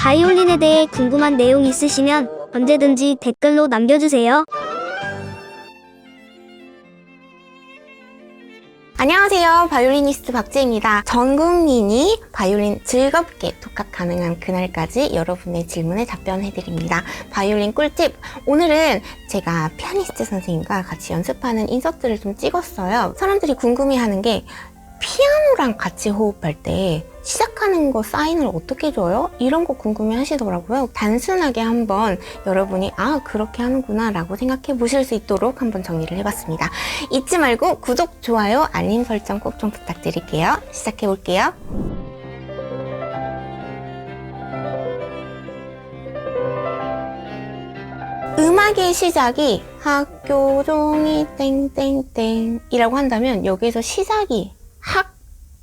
바이올린에 대해 궁금한 내용 있으시면 언제든지 댓글로 남겨주세요. 안녕하세요. 바이올리니스트 박지입니다. 전 국민이 바이올린 즐겁게 독학 가능한 그날까지 여러분의 질문에 답변해드립니다. 바이올린 꿀팁. 오늘은 제가 피아니스트 선생님과 같이 연습하는 인서트를 좀 찍었어요. 사람들이 궁금해하는 게 피아노랑 같이 호흡할 때 시작하는 거 사인을 어떻게 줘요? 이런 거 궁금해 하시더라고요. 단순하게 한번 여러분이 아, 그렇게 하는구나 라고 생각해 보실 수 있도록 한번 정리를 해봤습니다. 잊지 말고 구독, 좋아요, 알림 설정 꼭 좀 부탁드릴게요. 시작해 볼게요. 음악의 시작이 학교 종이 땡땡땡 이라고 한다면 여기에서 시작이 학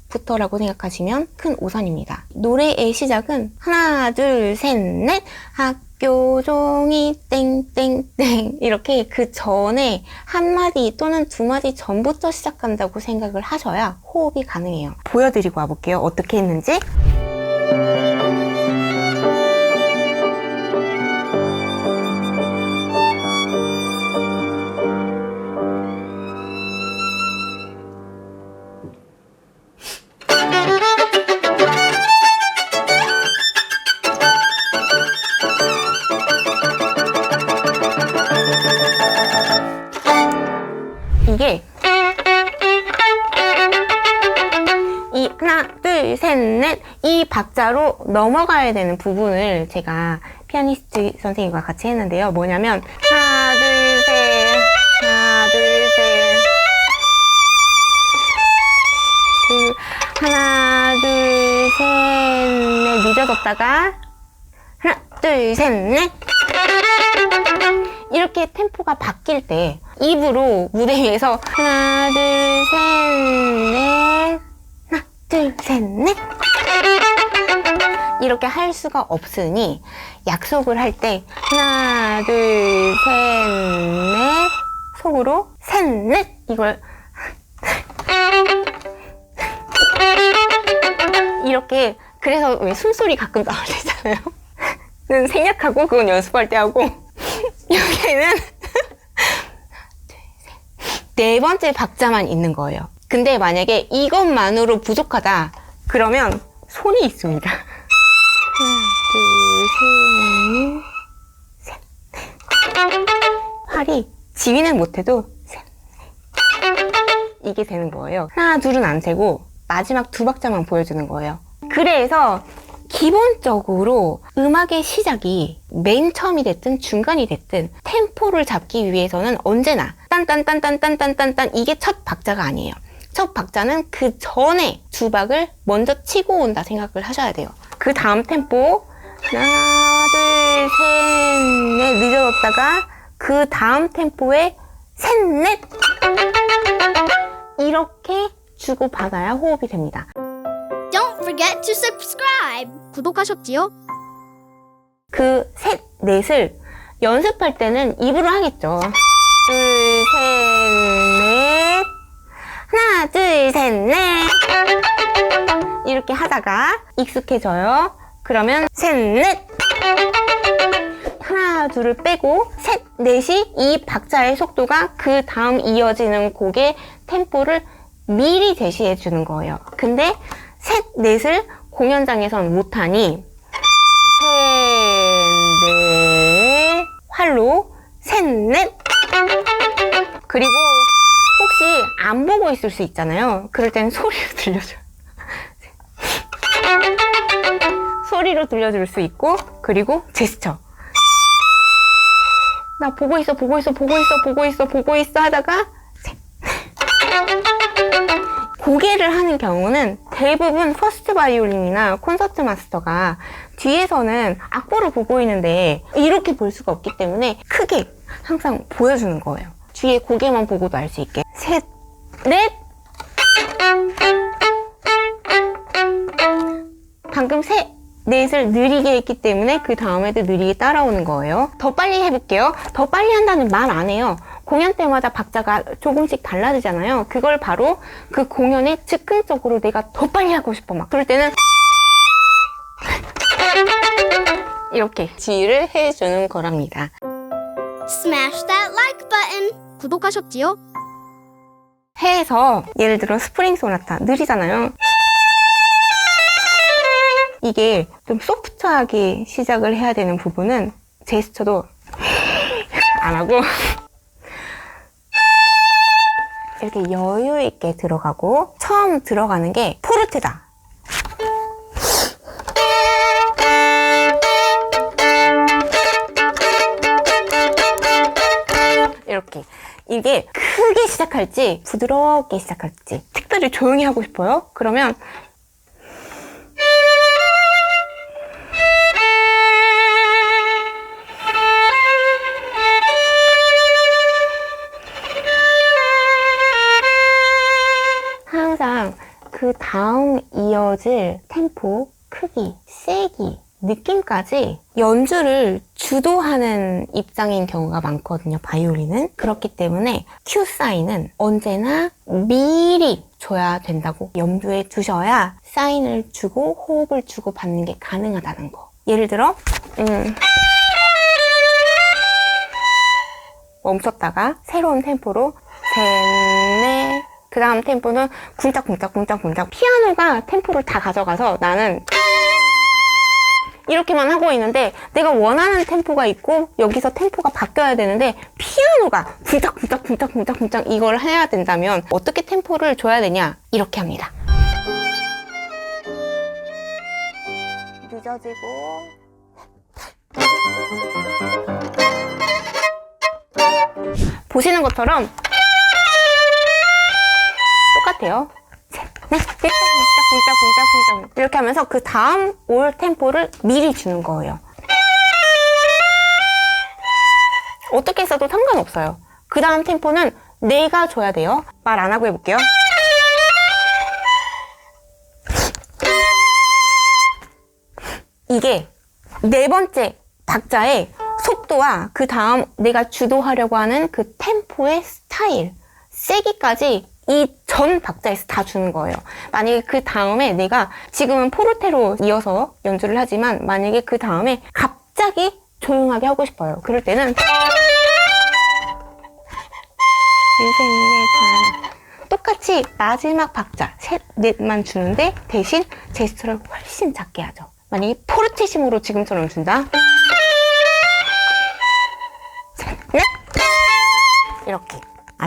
부터라고 생각하시면 큰 오산입니다. 노래의 시작은 하나 둘 셋 넷 학교 종이 땡땡땡 이렇게 그 전에 한 마디 또는 두 마디 전부터 시작한다고 생각을 하셔야 호흡이 가능해요. 보여드리고 와볼게요. 어떻게 했는지. 박자로 넘어가야 되는 부분을 제가 피아니스트 선생님과 같이 했는데요. 뭐냐면 하나 둘 셋 하나 둘셋. 둘 하나 둘 셋넷 늦어졌다가 하나 둘 셋 넷. 이렇게 템포가 바뀔 때 입으로 무대 위에서 하나 둘 셋 넷. 하나 둘 셋넷 이렇게 할 수가 없으니 약속을 할 때 하나 둘 셋 넷 속으로 셋 넷 이걸 이렇게 그래서 왜 숨소리 가끔 나올 때 있잖아요. 그건 생략하고 그건 연습할 때 하고 여기는 네 번째 박자만 있는 거예요. 근데 만약에 이것만으로 부족하다 그러면 손이 있습니다. 하나, 둘, 셋, 넷. 팔이 지위는 못해도 셋, 넷. 이게 되는 거예요. 하나, 둘은 안 되고 마지막 두 박자만 보여주는 거예요. 그래서 기본적으로 음악의 시작이 맨 처음이 됐든 중간이 됐든 템포를 잡기 위해서는 언제나 딴딴딴딴딴딴딴 이게 첫 박자가 아니에요. 첫 박자는 그 전에 두 박을 먼저 치고 온다 생각을 하셔야 돼요. 그 다음 템포 하나 둘셋넷 늦어졌다가 그 다음 템포에 셋넷 이렇게 주고 받아야 호흡이 됩니다. Don't forget to subscribe. 구독하셨지요? 그 셋, 넷을 연습할 때는 입으로 하겠죠. 둘, 셋, 넷. 하나, 둘, 셋, 넷. 이렇게 하다가 익숙해져요. 그러면 셋, 넷. 하나, 둘을 빼고 셋, 넷이 이 박자의 속도가 그 다음 이어지는 곡의 템포를 미리 제시해 주는 거예요. 근데 셋, 넷을 공연장에선 못하니 셋, 넷, 활로 셋, 넷. 그리고 혹시 안 보고 있을 수 있잖아요. 그럴 땐 소리로 들려줘요. 소리로 들려줄 수 있고, 그리고 제스처. 나 보고 있어, 보고 있어, 보고 있어, 보고 있어, 보고 있어 하다가 셋. 고개를 하는 경우는 대부분 퍼스트 바이올린이나 콘서트 마스터가 뒤에서는 악보를 보고 있는데 이렇게 볼 수가 없기 때문에 크게 항상 보여주는 거예요. 뒤에 고개만 보고도 알 수 있게. 셋, 넷. 방금 셋, 넷을 느리게 했기 때문에 그 다음에도 느리게 따라오는 거예요. 더 빨리 해볼게요. 더 빨리 한다는 말 안 해요. 공연 때마다 박자가 조금씩 달라지잖아요. 그걸 바로 그 공연에 즉흥적으로 내가 더 빨리 하고 싶어 막 그럴 때는 이렇게 지휘를 해주는 거랍니다. Smash that like button. 구독하셨지요? 해에서 예를 들어 스프링 소나타 느리잖아요. 이게 좀 소프트하게 시작을 해야 되는 부분은 제스처도 안 하고 이렇게 여유 있게 들어가고 처음 들어가는 게 포르테다. 이렇게 이게 크게 시작할지 부드럽게 시작할지 특별히 조용히 하고 싶어요? 그러면 그 다음 이어질 템포, 크기, 세기, 느낌까지 연주를 주도하는 입장인 경우가 많거든요, 바이올린은. 그렇기 때문에 큐 사인은 언제나 미리 줘야 된다고 염두에 두셔야 사인을 주고 호흡을 주고 받는 게 가능하다는 거. 예를 들어, 음, 멈췄다가 새로운 템포로 셋, 넷, 그 다음 템포는 쿵짝쿵짝쿵짝쿵짝 피아노가 템포를 다 가져가서 나는 이렇게만 하고 있는데 내가 원하는 템포가 있고 여기서 템포가 바뀌어야 되는데 피아노가 쿵짝쿵짝쿵짝쿵짝쿵짝 이걸 해야 된다면 어떻게 템포를 줘야 되냐? 이렇게 합니다. 늦어지고. 보시는 것처럼 똑같아요. 네, 이렇게 하면서 그 다음 올 템포를 미리 주는 거예요. 어떻게 써도 상관없어요. 그 다음 템포는 내가 줘야 돼요. 말 안 하고 해볼게요. 이게 네 번째 박자의 속도와 그 다음 내가 주도하려고 하는 그 템포의 스타일, 세기까지 이 전 박자에서 다 주는 거예요. 만약에 그 다음에 내가 지금은 포르테로 이어서 연주를 하지만 만약에 그 다음에 갑자기 조용하게 하고 싶어요. 그럴 때는 똑같이 마지막 박자 셋, 넷만 주는데 대신 제스처를 훨씬 작게 하죠. 만약에 포르테심으로 지금처럼 준다.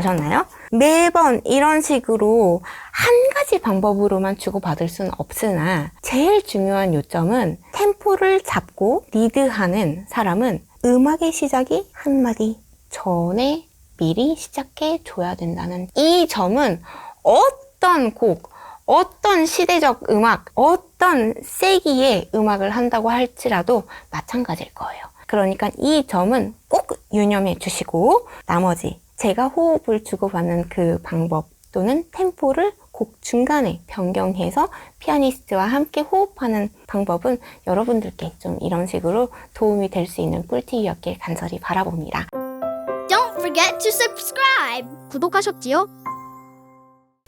아셨나요? 매번 이런 식으로 한 가지 방법으로만 주고받을 수는 없으나 제일 중요한 요점은 템포를 잡고 리드하는 사람은 음악의 시작이 한마디 전에 미리 시작해 줘야 된다는 이 점은 어떤 곡, 어떤 시대적 음악, 어떤 세기의 음악을 한다고 할지라도 마찬가지일 거예요. 그러니까 이 점은 꼭 유념해 주시고 나머지 제가 호흡을 주고받는 그 방법 또는 템포를 곡 중간에 변경해서 피아니스트와 함께 호흡하는 방법은 여러분들께 좀 이런 식으로 도움이 될 수 있는 꿀팁이었길 간절히 바라봅니다. Don't forget to subscribe. 구독하셨지요?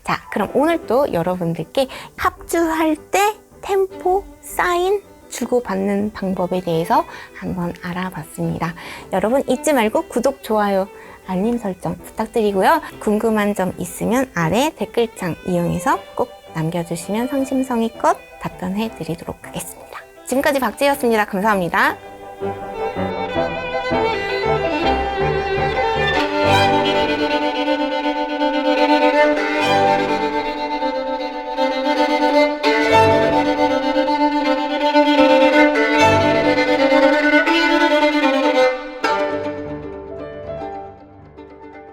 자, 그럼 오늘 또 여러분들께 합주할 때 템포, 사인, 주고받는 방법에 대해서 한번 알아봤습니다. 여러분 잊지 말고 구독, 좋아요, 알림 설정 부탁드리고요. 궁금한 점 있으면 아래 댓글창 이용해서 꼭 남겨주시면 성심성의껏 답변해 드리도록 하겠습니다. 지금까지 박지였습니다. 감사합니다.